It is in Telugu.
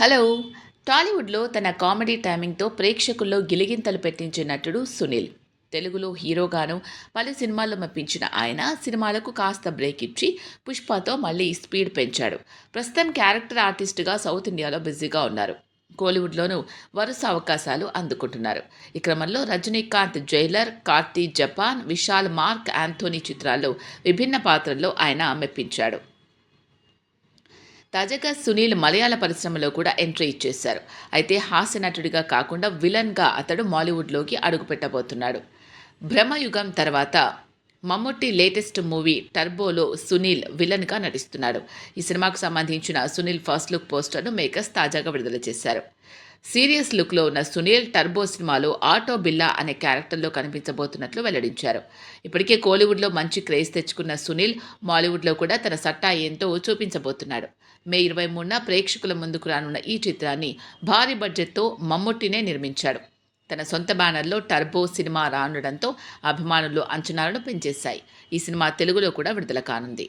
హలో. టాలీవుడ్లో తన కామెడీ టైమింగ్తో ప్రేక్షకుల్లో గిలిగింతలు పెట్టించే నటుడు సునీల్. తెలుగులో హీరోగాను పలు సినిమాల్లో మెప్పించిన ఆయన సినిమాలకు కాస్త బ్రేక్ ఇచ్చి పుష్పతో మళ్ళీ స్పీడ్ పెంచాడు. ప్రస్తుతం క్యారెక్టర్ ఆర్టిస్టుగా సౌత్ ఇండియాలో బిజీగా ఉన్నారు. కోలీవుడ్లోనూ వరుస అవకాశాలు అందుకుంటున్నారు. ఈ క్రమంలో Rajinikanth Jailer Karthi Japan Vishal Mark Antony చిత్రాల్లో విభిన్న పాత్రల్లో ఆయన మెప్పించాడు. తాజాగా సునీల్ మలయాళ పరిశ్రమలో కూడా ఎంట్రీ ఇచ్చేశారు. అయితే హాస్య నటుడిగా కాకుండా విలన్గా అతడు మాలీవుడ్లోకి అడుగుపెట్టబోతున్నాడు భ్రమయుగం తర్వాత మమ్ముట్టి లేటెస్ట్ మూవీ టర్బోలో సునీల్ విలన్గా నటిస్తున్నాడు. ఈ సినిమాకు సంబంధించిన సునీల్ ఫస్ట్ లుక్ పోస్టర్ను మేకర్స్ తాజాగా విడుదల చేశారు. సీరియస్ లుక్లో ఉన్న సునీల్ టర్బో సినిమాలో ఆటో బిల్లా అనే క్యారెక్టర్లో కనిపించబోతున్నట్లు వెల్లడించారు. ఇప్పటికే కోలీవుడ్లో మంచి క్రేజ్ తెచ్చుకున్న సునీల్ మాలీవుడ్లో కూడా తన సట్టా ఏంతో చూపించబోతున్నాడు. మే ఇరవై మూడున ప్రేక్షకుల ముందుకు రానున్న ఈ చిత్రాన్ని భారీ బడ్జెట్తో మమ్ముట్టినే నిర్మించాడు. తన సొంత బ్యానర్లో టర్బో సినిమా రానుండడంతో అభిమానులు అంచనాలను పెంచేశాయి. ఈ సినిమా తెలుగులో కూడా విడుదల కానుంది.